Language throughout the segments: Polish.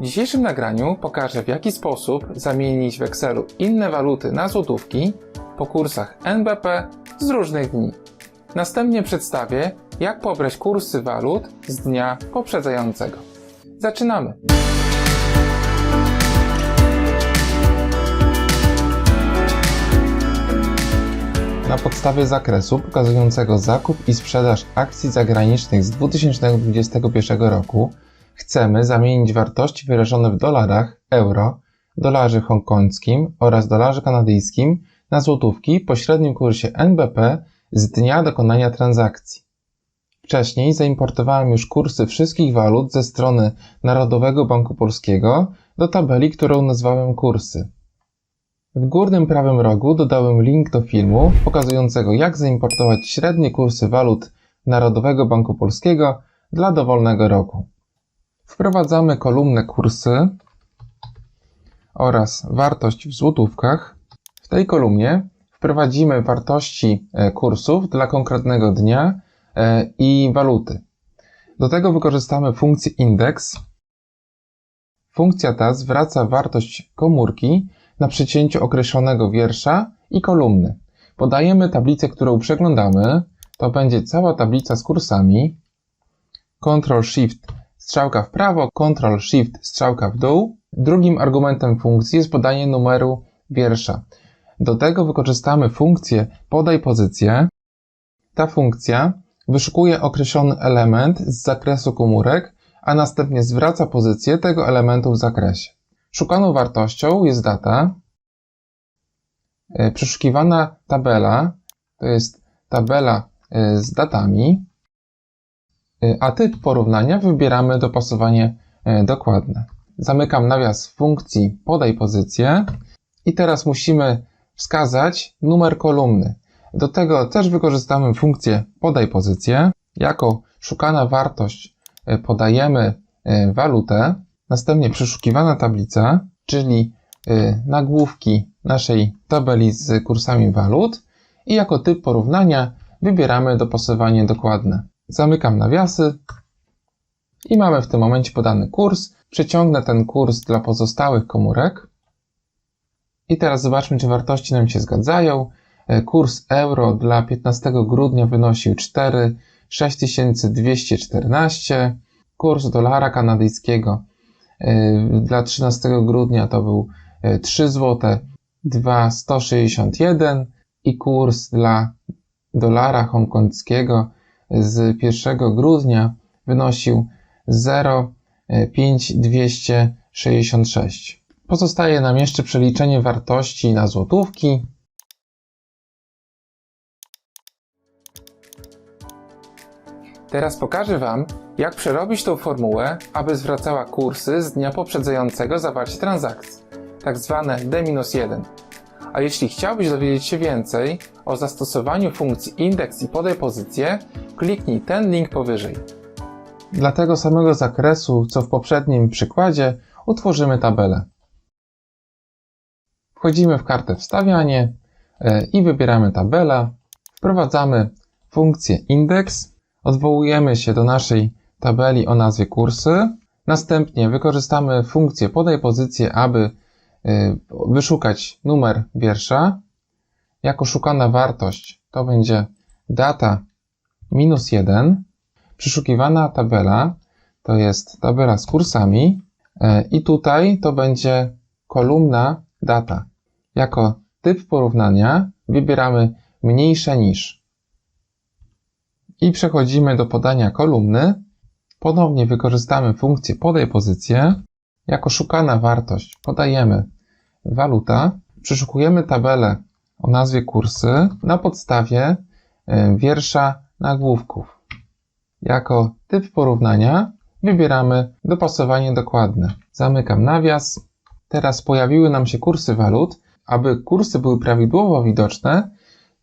W dzisiejszym nagraniu pokażę w jaki sposób zamienić w Excelu inne waluty na złotówki po kursach NBP z różnych dni. Następnie przedstawię jak pobrać kursy walut z dnia poprzedzającego. Zaczynamy! Na podstawie zakresu pokazującego zakup i sprzedaż akcji zagranicznych z 2021 roku chcemy zamienić wartości wyrażone w dolarach, euro, dolarze hongkońskim oraz dolarze kanadyjskim na złotówki po średnim kursie NBP z dnia dokonania transakcji. Wcześniej zaimportowałem już kursy wszystkich walut ze strony Narodowego Banku Polskiego do tabeli, którą nazwałem kursy. W górnym prawym rogu dodałem link do filmu pokazującego jak zaimportować średnie kursy walut Narodowego Banku Polskiego dla dowolnego roku. Wprowadzamy kolumnę kursy oraz wartość w złotówkach. W tej kolumnie wprowadzimy wartości e, kursów dla konkretnego dnia e, i waluty. Do tego wykorzystamy funkcję index. Funkcja ta zwraca wartość komórki na przecięciu określonego wiersza i kolumny. Podajemy tablicę, którą przeglądamy. To będzie cała tablica z kursami. Ctrl Shift strzałka w prawo, Ctrl Shift strzałka w dół. Drugim argumentem funkcji jest podanie numeru wiersza. Do tego wykorzystamy funkcję podaj pozycję. Ta funkcja wyszukuje określony element z zakresu komórek, a następnie zwraca pozycję tego elementu w zakresie. Szukaną wartością jest data. E, Przeszukiwana tabela to jest tabela e, z datami, a typ porównania wybieramy dopasowanie dokładne. Zamykam nawias funkcji podaj pozycję i teraz musimy wskazać numer kolumny. Do tego też wykorzystamy funkcję podaj pozycję. Jako szukana wartość podajemy walutę, Następnie przeszukiwana tablica, czyli y, nagłówki naszej tabeli z kursami walut i jako typ porównania wybieramy dopasowanie dokładne. Zamykam nawiasy i mamy w tym momencie podany kurs. Przeciągnę ten kurs dla pozostałych komórek. I teraz zobaczmy, czy wartości nam się zgadzają. Y, kurs euro dla 15 grudnia wynosił 4 6214. Kurs dolara kanadyjskiego Y, dla 13 grudnia to był 3 zł 2,161 i kurs dla dolara hongkońskiego z 1 grudnia wynosił 0,5266. Pozostaje nam jeszcze przeliczenie wartości na złotówki. Teraz pokażę Wam, jak przerobić tą formułę, aby zwracała kursy z dnia poprzedzającego zawarcie transakcji, tak zwane D-1. A jeśli chciałbyś dowiedzieć się więcej o zastosowaniu funkcji indeks i podaj pozycję, kliknij ten link powyżej. Dla tego samego zakresu, co w poprzednim przykładzie, utworzymy tabelę. Wchodzimy w kartę wstawianie e, i wybieramy tabela. Wprowadzamy funkcję indeks Odwołujemy się do naszej tabeli o nazwie kursy. Następnie wykorzystamy funkcję podaj pozycję, aby wyszukać numer wiersza. Jako szukana wartość to będzie data minus 1. Przeszukiwana tabela to jest tabela z kursami y, i tutaj to będzie kolumna data. Jako typ porównania wybieramy mniejsze niż i przechodzimy do podania kolumny. Ponownie wykorzystamy funkcję podaj pozycję. Jako szukana wartość podajemy waluta. Przeszukujemy tabelę o nazwie kursy na podstawie e, wiersza nagłówków. Jako typ porównania wybieramy dopasowanie dokładne. Zamykam nawias. Teraz pojawiły nam się kursy walut. Aby kursy były prawidłowo widoczne,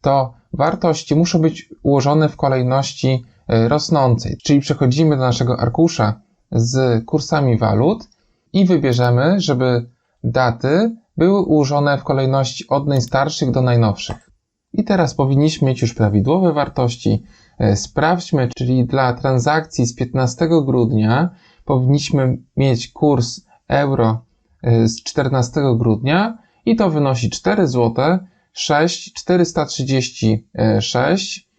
to wartości muszą być ułożone w kolejności e, rosnącej, czyli przechodzimy do naszego arkusza z kursami walut i wybierzemy, żeby daty były ułożone w kolejności od najstarszych do najnowszych. I teraz powinniśmy mieć już prawidłowe wartości. E, sprawdźmy, czyli dla transakcji z 15 grudnia powinniśmy mieć kurs euro y, z 14 grudnia i to wynosi 4 zł 6 436.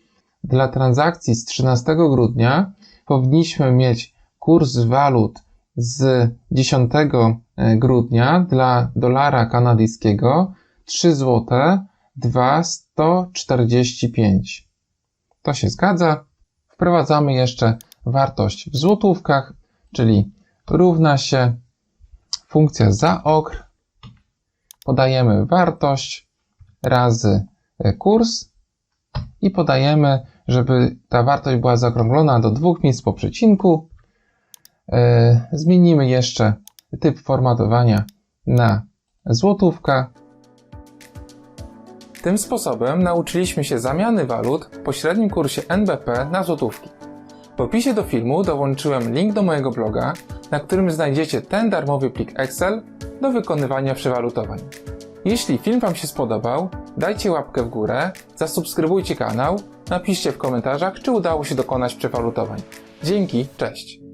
Dla transakcji z 13 grudnia powinniśmy mieć kurs walut z 10 grudnia dla dolara kanadyjskiego 3 zł 245. To się zgadza. Wprowadzamy jeszcze wartość w złotówkach, czyli równa się funkcja za okr. Podajemy wartość razy e, kurs i podajemy, żeby ta wartość była zaokrąglona do dwóch miejsc po przecinku. E, Zmienimy jeszcze typ formatowania na złotówka. Tym sposobem nauczyliśmy się zamiany walut po średnim kursie NBP na złotówki. W opisie do filmu dołączyłem link do mojego bloga, na którym znajdziecie ten darmowy plik Excel do wykonywania przewalutowań. Jeśli film Wam się spodobał, dajcie łapkę w górę, zasubskrybujcie kanał, napiszcie w komentarzach, czy udało się dokonać przewalutowań. Dzięki, cześć!